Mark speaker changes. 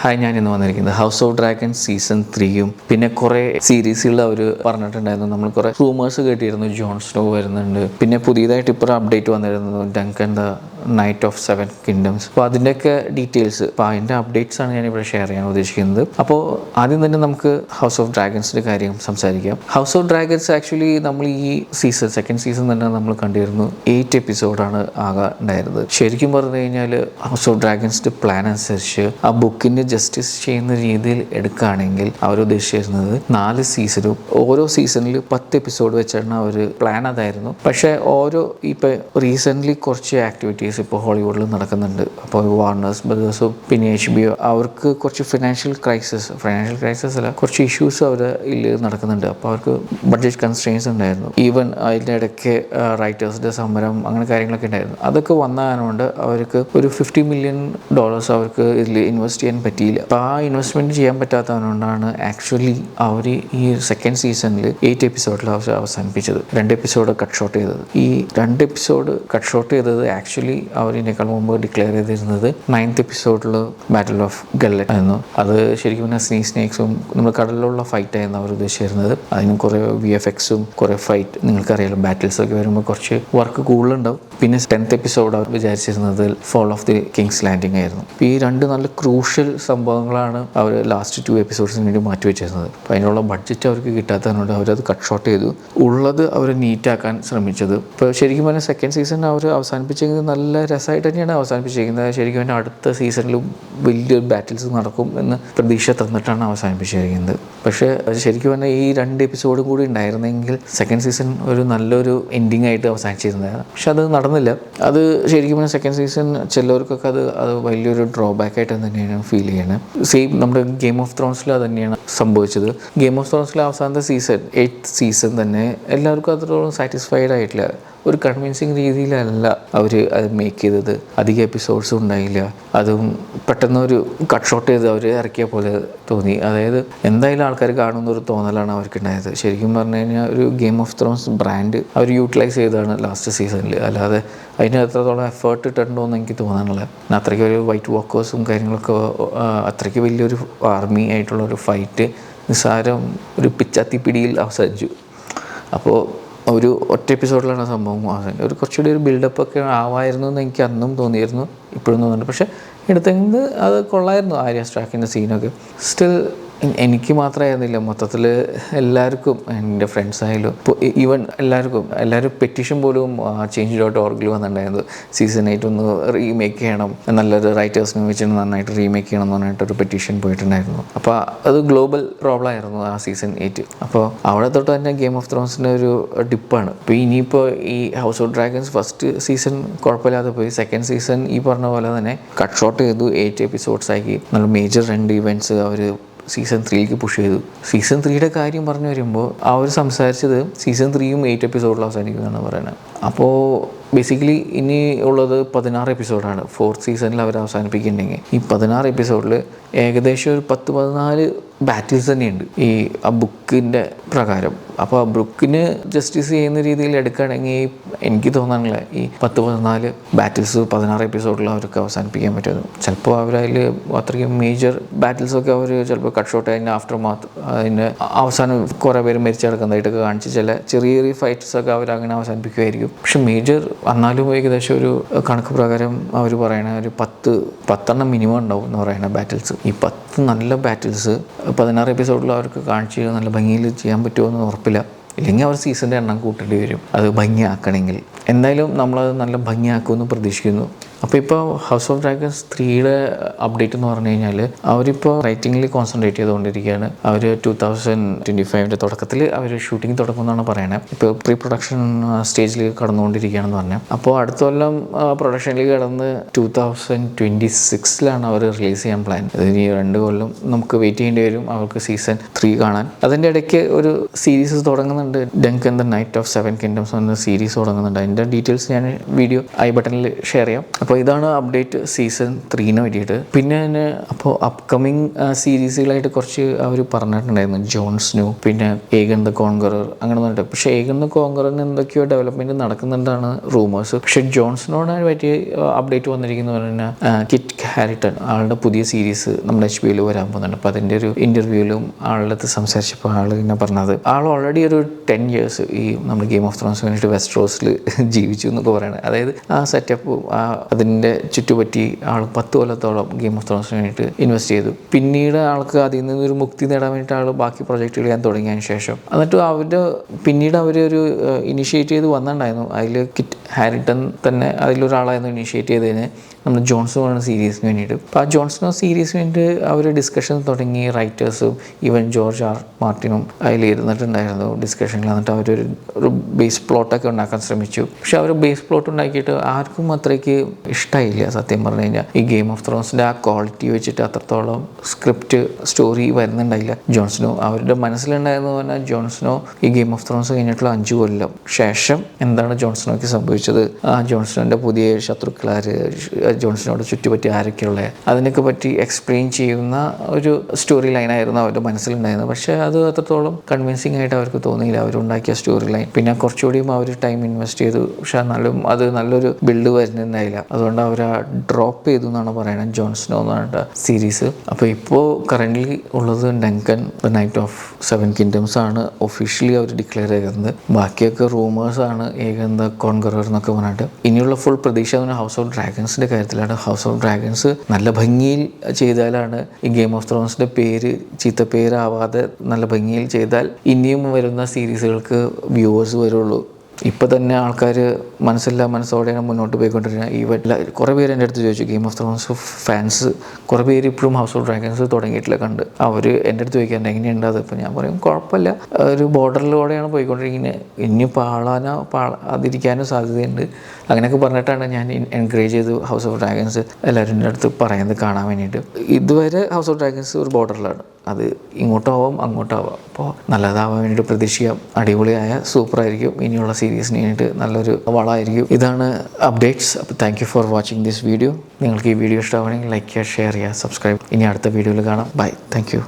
Speaker 1: Hi ഞാൻ ഇന്ന് വന്നിരിക്കുന്നത് ഹൗസ് ഓഫ് ഡ്രാഗൺ സീസൺ ത്രീയും പിന്നെ കുറേ സീരീസുകൾ അവർ പറഞ്ഞിട്ടുണ്ടായിരുന്നു. നമ്മൾ കുറേ റൂമേഴ്സ് കേട്ടിരുന്നു ജോൺ സ്നോ വരുന്നുണ്ട്. പിന്നെ പുതിയതായിട്ട് ഇപ്പോൾ അപ്ഡേറ്റ് വന്നിരുന്നു Duncan the Knight of Seven Kingdoms അപ്പോൾ അതിന്റെയൊക്കെ ഡീറ്റെയിൽസ് അപ്പോൾ അതിന്റെ അപ്ഡേറ്റ്സ് ആണ് ഞാൻ ഇവിടെ ഷെയർ ചെയ്യാൻ ഉദ്ദേശിക്കുന്നത്. അപ്പോൾ ആദ്യം തന്നെ നമുക്ക് ഹൗസ് ഓഫ് ഡ്രാഗൺസിന്റെ കാര്യം സംസാരിക്കാം. ഹൗസ് ഓഫ് ഡ്രാഗൺസ് ആക്ച്വലി നമ്മൾ ഈ സീസൺ സെക്കൻഡ് സീസൺ തന്നെ നമ്മൾ കണ്ടിരുന്നു. എയ്റ്റ് എപ്പിസോഡാണ് ആകെ ഉണ്ടായിരുന്നത്. ശരിക്കും പറഞ്ഞു കഴിഞ്ഞാൽ ഹൗസ് ഓഫ് ഡ്രാഗൺസിന്റെ പ്ലാൻ അനുസരിച്ച് ആ ബുക്കിന്റെ ജസ്റ്റിസ് ചെയ്യുന്ന രീതിയിൽ എടുക്കുകയാണെങ്കിൽ അവർ ഉദ്ദേശിച്ചിരുന്നത് നാല് സീസണും ഓരോ സീസണിൽ പത്ത് എപ്പിസോഡ് വെച്ചാണ് അവർ പ്ലാൻ അതായിരുന്നു. പക്ഷേ ഓരോ ഇപ്പോൾ റീസെന്റ്ലി കുറച്ച് ആക്ടിവിറ്റീസ് ഇപ്പോൾ ഹോളിവുഡിൽ നടക്കുന്നുണ്ട്. അപ്പോൾ വാർണേഴ്സ് ബ്രദേഴ്സും പിന്നെ എച്ച് ബി അവർക്ക് കുറച്ച് ഫിനാൻഷ്യൽ ക്രൈസിസ് ഫിനാൻഷ്യൽ ക്രൈസിസ് അല്ല കുറച്ച് ഇഷ്യൂസ് ഇതിൽ നടക്കുന്നുണ്ട്. അപ്പോൾ അവർക്ക് ബഡ്ജറ്റ് കൺസ്ട്രെയിൻസ് ഉണ്ടായിരുന്നു. ഈവൻ അതിന്റെ ഇടയ്ക്ക് റൈറ്റേഴ്സിന്റെ സമരം അങ്ങനെ കാര്യങ്ങളൊക്കെ ഉണ്ടായിരുന്നു. അതൊക്കെ വന്ന കാരണം അവർക്ക് ഒരു ഫിഫ്റ്റി മില്യൺ ഡോളേഴ്സ് അവർക്ക് ഇതിൽ ഇൻവെസ്റ്റ് ചെയ്യാൻ പറ്റിയില്ല. അപ്പോൾ ആ ഇൻവെസ്റ്റ്മെന്റ് ചെയ്യാൻ പറ്റാത്തതുകൊണ്ടാണ് ആക്ച്വലി അവർ ഈ സെക്കൻഡ് സീസണിൽ എയ്റ്റ് എപ്പിസോഡിൽ അവർ അവസാനിപ്പിച്ചത്. രണ്ട് എപ്പിസോഡ് കട്ട് ഷോട്ട് ചെയ്തത്. ഈ രണ്ട് എപ്പിസോഡ് കട്ട് ഷോട്ട് ചെയ്തത് ആക്ച്വലി അവർ ഇതിനേക്കാൾ മുമ്പ് ഡിക്ലെയർ ചെയ്തിരുന്നത് നയൻത്ത് എപ്പിസോഡിൽ ബാറ്റിൽ ഓഫ് ഗല്ലറ്റ് ആയിരുന്നു. അത് ശരിക്കും പറഞ്ഞാൽ സ്നീ സ്നേക്സും നമ്മൾ കടലിലുള്ള ഫൈറ്റ് ആയിരുന്നു അവർ ഉദ്ദേശിച്ചിരുന്നത്. അതിന് കുറേ വി എഫ് എക്സും കുറേ ഫൈറ്റ് നിങ്ങൾക്കറിയാലോ ബാറ്റിൽസ് ഒക്കെ വരുമ്പോൾ കുറച്ച് വർക്ക് കൂടുതലുണ്ടാവും. പിന്നെ ടെൻത്ത് എപ്പിസോഡ് അവർ വിചാരിച്ചിരുന്നത് fall of the King's Landing ആയിരുന്നു. ഈ രണ്ട് നല്ല ക്രൂഷ്യൽ സംഭവങ്ങളാണ് അവർ ലാസ്റ്റ് ടു എപ്പിസോഡ്സിന് വേണ്ടി മാറ്റി വെച്ചിരുന്നത്. അപ്പോൾ അതിനുള്ള ബഡ്ജറ്റ് അവർക്ക് കിട്ടാത്തതുകൊണ്ട് അവരത് കട്ട് ഷോട്ട് ചെയ്തു. ഉള്ളത് അവർ നീറ്റാക്കാൻ ശ്രമിച്ചത്. ഇപ്പോൾ ശരിക്കും പറഞ്ഞാൽ സെക്കൻഡ് സീസൺ അവർ അവസാനിപ്പിച്ചെങ്കിൽ നല്ല രസമായിട്ട് തന്നെയാണ് അവസാനിപ്പിച്ചിരിക്കുന്നത്. ശരിക്കും പറഞ്ഞാൽ അടുത്ത സീസണിലും വലിയൊരു ബാറ്റിൽസ് നടക്കും എന്ന് പ്രതീക്ഷ തന്നിട്ടാണ് അവസാനിപ്പിച്ചിരിക്കുന്നത്. പക്ഷേ ശരിക്കും പറഞ്ഞാൽ ഈ രണ്ട് എപ്പിസോഡും കൂടി ഉണ്ടായിരുന്നെങ്കിൽ സെക്കൻഡ് സീസൺ ഒരു നല്ലൊരു എൻഡിങ് ആയിട്ട് അവസാനിച്ചിരുന്നതാണ്. പക്ഷെ അത് നടന്നില്ല. അത് ശരിക്കും പറഞ്ഞാൽ സെക്കൻഡ് സീസൺ ചിലവർക്കൊക്കെ അത് അത് വലിയൊരു ഡ്രോബാക്ക് ആയിട്ട് തന്നെയാണ് ഫീൽ ചെയ്യുന്നത് സെയിം നമ്മുടെ ഗെയിം ഓഫ് ത്രോൺസിൽ അത് തന്നെയാണ്. സംഭവിച്ചത്. ഗെയിം ഓഫ് ത്രോൺസിലെ അവസാനത്തെ സീസൺ എയ്റ്റ് സീസൺ തന്നെ എല്ലാവർക്കും അത്രത്തോളം സാറ്റിസ്ഫൈഡ് ആയിട്ടില്ല. ഒരു കൺവിൻസിങ് രീതിയിലല്ല അവർ അത് മേക്ക് ചെയ്തത്. അധികം എപ്പിസോഡ്സും ഉണ്ടായില്ല. അതും പെട്ടെന്ന് ഒരു കട്ട് ഷോട്ട് ചെയ്ത് അവർ ഇറക്കിയ പോലെ തോന്നി. അതായത് എന്തായാലും ആൾക്കാർ കാണുന്ന ഒരു തോന്നലാണ് അവർക്കുണ്ടായത്. ശരിക്കും പറഞ്ഞു കഴിഞ്ഞാൽ ഒരു ഗെയിം ഓഫ് ത്രോൺസ് ബ്രാൻഡ് അവർ യൂട്ടിലൈസ് ചെയ്തതാണ് ലാസ്റ്റ് സീസണിൽ അല്ലാതെ അതിന് എത്രത്തോളം എഫേർട്ട് ഇട്ടിട്ടുണ്ടോ എന്ന് എനിക്ക് തോന്നാനുള്ള അത്രയ്ക്ക് ഒരു വൈറ്റ് വാക്കേഴ്സും കാര്യങ്ങളൊക്കെ അത്രയ്ക്ക് വലിയൊരു ആർമി ആയിട്ടുള്ള ഒരു ഫൈറ്റ് നിസ്സാരം ഒരു പിച്ചാത്തിപ്പിടിയിൽ അവസാനിച്ചു. അപ്പോൾ ഒരു ഒറ്റ എപ്പിസോഡിലാണ് സംഭവം അവസാനം ഒരു കുറച്ചുകൂടി ഒരു ബിൽഡപ്പ് ഒക്കെ ആവായിരുന്നു എന്ന് എനിക്ക് അന്നും തോന്നിയിരുന്നു ഇപ്പോഴും തോന്നുന്നുണ്ട്. പക്ഷേ എടുത്തെങ്കിൽ അത് കൊള്ളായിരുന്നു ആര്യ സ്ട്രാക്കിന്റെ സീനൊക്കെ സ്റ്റിൽ എനിക്ക് മാത്രമായിരുന്നില്ല. മൊത്തത്തിൽ എല്ലാവർക്കും എന്റെ ഫ്രണ്ട്സ് ആയാലും ഈവൻ എല്ലാവർക്കും എല്ലാവരും പെറ്റീഷൻ പോലും ചേഞ്ച് ഡോട്ട് ഓർഗിൽ വന്നിട്ടുണ്ടായിരുന്നു. സീസൺ എയ്റ്റ് ഒന്ന് റീമേക്ക് ചെയ്യണം നല്ലൊരു റൈറ്റേഴ്സിനെ വെച്ചിട്ട് നന്നായിട്ട് റീമേക്ക് ചെയ്യണം എന്ന് പറഞ്ഞിട്ടൊരു പെറ്റീഷൻ പോയിട്ടുണ്ടായിരുന്നു. അപ്പോൾ അത് ഗ്ലോബൽ പ്രോബ്ലം ആയിരുന്നു ആ സീസൺ എയ്റ്റ് അപ്പോൾ അവിടെ തൊട്ട് തന്നെ ഗെയിം ഓഫ് ത്രോൺസിന്റെ ഒരു ഡിപ്പാണ് ഇപ്പോൾ ഇനിയിപ്പോൾ ഈ House of Dragons first season കുഴപ്പമില്ലാതെ പോയി. സെക്കൻഡ് സീസൺ ഈ പറഞ്ഞ പോലെ തന്നെ കട്ട് ഷോട്ട് ചെയ്തു. എയ്റ്റ് എപ്പിസോഡ്സ് ആക്കി. നല്ല മേജർ രണ്ട് ഇവന്റ്സ് അവർ സീസൺ ത്രീയിലേക്ക് പുഷ് ചെയ്തു. സീസൺ ത്രീയുടെ കാര്യം പറഞ്ഞു വരുമ്പോൾ അവർ സംസാരിച്ചത് സീസൺ ത്രീയും എയ്റ്റ് എപ്പിസോഡിൽ അവസാനിക്കുന്നതാണ് പറയുന്നത് അപ്പോൾ ബേസിക്കലി ഇനി ഉള്ളത് പതിനാറ് എപ്പിസോഡാണ് ഫോർത്ത് സീസണിൽ അവർ അവസാനിപ്പിക്കുന്നുണ്ടെങ്കിൽ ഈ പതിനാറ് എപ്പിസോഡിൽ ഏകദേശം ഒരു പത്ത് പതിനാല് ബാറ്റിൽസ് തന്നെയുണ്ട് ഈ ആ ബുക്കിന്റെ പ്രകാരം. അപ്പോൾ ആ ബുക്കിന് ജസ്റ്റിസ് ചെയ്യുന്ന രീതിയിൽ എടുക്കുകയാണെങ്കിൽ എനിക്ക് തോന്നാനുള്ള ഈ പത്ത് പതിനാല് ബാറ്റിൽസ് പതിനാറ് എപ്പിസോഡിൽ അവർക്ക് അവസാനിപ്പിക്കാൻ പറ്റുന്നു ചിലപ്പോൾ അവരതിൽ അത്രയ്ക്കും മേജർ ബാറ്റിൽസൊക്കെ അവർ ചിലപ്പോൾ കട്ട് ഷോട്ട് അതിന്റെ ആഫ്റ്റർ മാത്ത് അതിന്റെ അവസാനം കുറേ പേര് മരിച്ചു കിടക്കുന്നതായിട്ടൊക്കെ കാണിച്ച് ചില ചെറിയ ചെറിയ ഫൈറ്റ്സൊക്കെ അവർ അങ്ങനെ അവസാനിപ്പിക്കുമായിരിക്കും പക്ഷെ മേജർ എന്നാലും ഏകദേശം ഒരു കണക്ക് പ്രകാരം അവർ പറയണ ഒരു പത്ത് പത്തെണ്ണം മിനിമം ഉണ്ടാവും എന്ന് പറയുന്ന ബാറ്റിൽസ് ഈ പത്ത് നല്ല ബാറ്റിൽസ് പതിനാറ് എപ്പിസോഡിൽ അവർക്ക് കാണിച്ച് നല്ല ഭംഗിയിൽ ചെയ്യാൻ പറ്റുമോ എന്ന് ഉറപ്പില്ല. ഇല്ലെങ്കിൽ അവർ സീസണിന്റെ എണ്ണം കൂട്ടേണ്ടി വരും. അത് ഭംഗിയാക്കണമെങ്കിൽ. എന്തായാലും നമ്മളത് നല്ല ഭംഗിയാക്കുമെന്ന് പ്രതീക്ഷിക്കുന്നു. അപ്പോൾ ഇപ്പോൾ ഹൗസ് ഓഫ് ഡ്രാഗൺസ് ത്രീയുടെ അപ്ഡേറ്റ് എന്ന് പറഞ്ഞു കഴിഞ്ഞാൽ അവരിപ്പോൾ റൈറ്റിങ്ങിൽ കോൺസെൻട്രേറ്റ് ചെയ്തുകൊണ്ടിരിക്കുകയാണ്. അവർ ടു തൗസൻഡ് ട്വന്റി ഫൈവിന്റെ തുടക്കത്തിൽ അവർ ഷൂട്ടിംഗ് തുടങ്ങുമെന്നാണ് പറയുന്നത് ഇപ്പോൾ പ്രീ പ്രൊഡക്ഷൻ സ്റ്റേജിൽ കടന്നുകൊണ്ടിരിക്കുകയാണെന്ന് പറഞ്ഞാൽ അപ്പോൾ അടുത്ത കൊല്ലം പ്രൊഡക്ഷനിൽ കടന്ന് ടു തൗസൻഡ് ട്വന്റി സിക്സിലാണ് അവർ റിലീസ് ചെയ്യാൻ പ്ലാൻ ഇനി രണ്ട് കൊല്ലം നമുക്ക് വെയിറ്റ് ചെയ്യേണ്ടി വരും അവർക്ക് സീസൺ ത്രീ കാണാൻ. അതിന്റെ ഇടയ്ക്ക് ഒരു സീരീസ് തുടങ്ങുന്നുണ്ട്. Dunk and the Knight of Seven Kingdoms എന്ന സീരീസ് തുടങ്ങുന്നുണ്ട്. അതിന്റെ ഡീറ്റെയിൽസ് ഞാൻ വീഡിയോ ഐ ബട്ടണിൽ ഷെയർ ചെയ്യാം. അപ്പോൾ ഇതാണ് അപ്ഡേറ്റ് സീസൺ ത്രീന് വേണ്ടിയിട്ട്. പിന്നെ തന്നെ അപ്പോൾ അപ്കമിങ് സീരീസുകളായിട്ട് കുറച്ച് അവർ പറഞ്ഞിട്ടുണ്ടായിരുന്നു. ജോൺസ്നു പിന്നെ ഏകൻ ദ കോൺഗറർ അങ്ങനെ പറഞ്ഞിട്ട്. പക്ഷേ ഏകൻ ദ കോൺഗറിന് എന്തൊക്കെയോ ഡെവലപ്മെന്റ് നടക്കുന്നുണ്ടാണ് റൂമേഴ്സ് പക്ഷേ ജോൺസിനോട് പറ്റി അപ്ഡേറ്റ് വന്നിരിക്കുന്ന പറഞ്ഞാൽ കിറ്റ് ഹാരിട്ടൺ ആളുടെ പുതിയ സീരീസ് നമ്മുടെ എച്ച് ബിയിൽ വരാൻ പോകുന്നുണ്ട്. അപ്പോൾ അതിന്റെ ഒരു ഇന്റർവ്യൂവിലും ആളുടെ അടുത്ത് സംസാരിച്ചപ്പോൾ ആൾ ഇങ്ങനെ പറഞ്ഞത്. ആൾ ഓൾറെഡി ഒരു ടെൻ ഇയേഴ്സ് ഈ നമ്മൾ ഗെയിം ഓഫ് ത്രോൺസ് വേണ്ടിയിട്ട് വെസ്റ്റ് റോസിൽ ജീവിച്ചു എന്നൊക്കെ പറയുന്നത് അതായത് ആ സെറ്റപ്പ് ആ അതിന്റെ ചുറ്റുപറ്റി ആൾ പത്ത് കൊല്ലത്തോളം ഗെയിം ഓഫ് ത്രോൺസിന് വേണ്ടിയിട്ട് ഇൻവെസ്റ്റ് ചെയ്തു. പിന്നീട് ആൾക്ക് അതിൽ നിന്നൊരു മുക്തി നേടാൻ വേണ്ടിയിട്ട് ആൾ ബാക്കി പ്രൊജക്റ്റുകൾ ചെയ്യാൻ തുടങ്ങിയതിന് ശേഷം. എന്നിട്ട് അവരുടെ പിന്നീട് അവരൊരു ഇനിഷ്യേറ്റ് ചെയ്ത് വന്നിട്ടുണ്ടായിരുന്നു. അതിൽ കിറ്റ് ഹാരിട്ടൺ തന്നെ അതിലൊരാളായിരുന്നു ഇനിഷ്യേറ്റ് ചെയ്തതിന്. നമ്മൾ ജോൺസൺ പറഞ്ഞ സീരീസിന് വേണ്ടിയിട്ട്. അപ്പോൾ ആ ജോൺസൺ സീരീസിന് വേണ്ടി അവർ ഡിസ്കഷൻ തുടങ്ങി റൈറ്റേഴ്സും ഈവൻ ജോർജ് ആർ മാർട്ടിനും അതിൽ ഇരുന്നിട്ടുണ്ടായിരുന്നു ഡിസ്കഷനിൽ എന്നിട്ട് അവരൊരു ഒരു ബേസ് പ്ലോട്ടൊക്കെ ഉണ്ടാക്കാൻ ശ്രമിച്ചു. പക്ഷെ അവർ ബേസ് പ്ലോട്ട് ഉണ്ടാക്കിയിട്ട് ആർക്കും അത്രയ്ക്ക് ഇഷ്ടമായില്ല സത്യം പറഞ്ഞു കഴിഞ്ഞാൽ ഈ ഗെയിം ഓഫ് ത്രോൺസിന്റെ ആ ക്വാളിറ്റി വെച്ചിട്ട് അത്രത്തോളം സ്ക്രിപ്റ്റ് സ്റ്റോറി വരുന്നുണ്ടായില്ല. ജോൺസ്നോ അവരുടെ മനസ്സിലുണ്ടായിരുന്നു പറഞ്ഞാൽ ജോൺസ്നോ ഈ ഗെയിം ഓഫ് ത്രോൺസ് കഴിഞ്ഞിട്ടുള്ള അഞ്ചു കൊല്ലം ശേഷം എന്താണ് ജോൺസ്നോയ്ക്ക് സംഭവിച്ചത്? ആ ജോൺസ്നോന്റെ പുതിയ ശത്രുക്കളാർ ജോൺസണോട് ചുറ്റുപറ്റി ആരൊക്കെയുള്ള അതിനൊക്കെ പറ്റി എക്സ്പ്ലെയിൻ ചെയ്യുന്ന ഒരു സ്റ്റോറി ലൈനായിരുന്നു അവരുടെ മനസ്സിലുണ്ടായിരുന്നത്. പക്ഷേ അത് അത്രത്തോളം കൺവിൻസിങ് ആയിട്ട് അവർക്ക് തോന്നിയില്ല. അവരുണ്ടാക്കിയ സ്റ്റോറി ലൈൻ പിന്നെ കുറച്ചുകൂടിയും അവർ ടൈം ഇൻവെസ്റ്റ് ചെയ്തു. പക്ഷേ എന്നാലും അത് നല്ലൊരു ബിൽഡ് വരുന്നുണ്ടായില്ല. അതുകൊണ്ട് അവർ ആ ഡ്രോപ്പ് ചെയ്തു എന്നാണ് പറയുന്നത് ജോൺസിനോ എന്ന് പറഞ്ഞിട്ട് സീരീസ് അപ്പോൾ ഇപ്പോൾ കറന്റ്ലി ഉള്ളത് Duncan the knight of seven kingdoms ആണ് ഒഫീഷ്യലി അവർ ഡിക്ലെയർ ചെയ്തത്. ബാക്കിയൊക്കെ റൂമേഴ്സ് ആണ്. ഏകന്ത കോൺഗറർ എന്നൊക്കെ പറഞ്ഞിട്ട്. ഇനിയുള്ള ഫുൾ പ്രതീക്ഷ ഹൗസ് ഓഫ് ഡ്രാഗൺസിന്റെ കാര്യത്തിലാണ് ഹൗസ് ഓഫ് ഡ്രാഗൺസ് നല്ല ഭംഗിയിൽ ചെയ്താലാണ് ഈ ഗെയിം ഓഫ് ത്രോൺസിന്റെ പേര് ചീത്ത പേരാവാതെ നല്ല ഭംഗിയിൽ ചെയ്താൽ ഇനിയും വരുന്ന സീരീസുകൾക്ക് വ്യൂവേഴ്സ് വരുള്ളൂ. ഇപ്പോൾ തന്നെ ആൾക്കാർ മനസ്സില്ല മനസ്സോടെയാണ് മുന്നോട്ട് പോയിക്കൊണ്ടിരിക്കുന്നത്. ഈ വല്ല കുറേ പേര് എന്റെ അടുത്ത് ചോദിച്ചു ഗെയിം ഓഫ് ത്രോൺസ് ഫാൻസ് കുറേ പേര് ഇപ്പോഴും ഹൗസ് ഓഫ് ഡ്രാഗൺസ് തുടങ്ങിയിട്ടില്ല കണ്ട്. അവർ എന്റെ അടുത്ത് ചോദിക്കാൻ എങ്ങനെയുണ്ട്? അത് ഇപ്പം ഞാൻ പറയും കുഴപ്പമില്ല. ഒരു ബോർഡറിലൂടെയാണ് പോയിക്കൊണ്ടിരിക്കുന്നത്. ഇനി പാളാനോ അതിരിക്കാനോ സാധ്യതയുണ്ട്. അങ്ങനെയൊക്കെ പറഞ്ഞിട്ടാണ് ഞാൻ എൻകറേജ് ചെയ്ത് ഹൗസ് ഓഫ് ഡ്രാഗൺസ് എന്റെ അടുത്ത് പറയുന്നത് കാണാൻ വേണ്ടിയിട്ട്. ഇതുവരെ ഹൗസ് ഓഫ് ഡ്രാഗൺസ് ഒരു ബോർഡറിലാണ് അത് ഇങ്ങോട്ടാവാം അങ്ങോട്ടാവാം. അപ്പോൾ നല്ലതാവാൻ വേണ്ടിയിട്ട് പ്രതീക്ഷിക്കാം. അടിപൊളിയായ സൂപ്പറായിരിക്കും ഇനിയുള്ള സീരീസിന് വേണ്ടിയിട്ട് നല്ലൊരു വളമായിരിക്കും ഇതാണ് അപ്ഡേറ്റ്സ് അപ്പോൾ thank for watching this video നിങ്ങൾക്ക് ഈ വീഡിയോ ഇഷ്ടമാണെങ്കിൽ ലൈക്ക് ചെയ്യുക ഷെയർ ചെയ്യുക സബ്സ്ക്രൈബ് ഇനി അടുത്ത വീഡിയോയിൽ കാണാം. Bye thank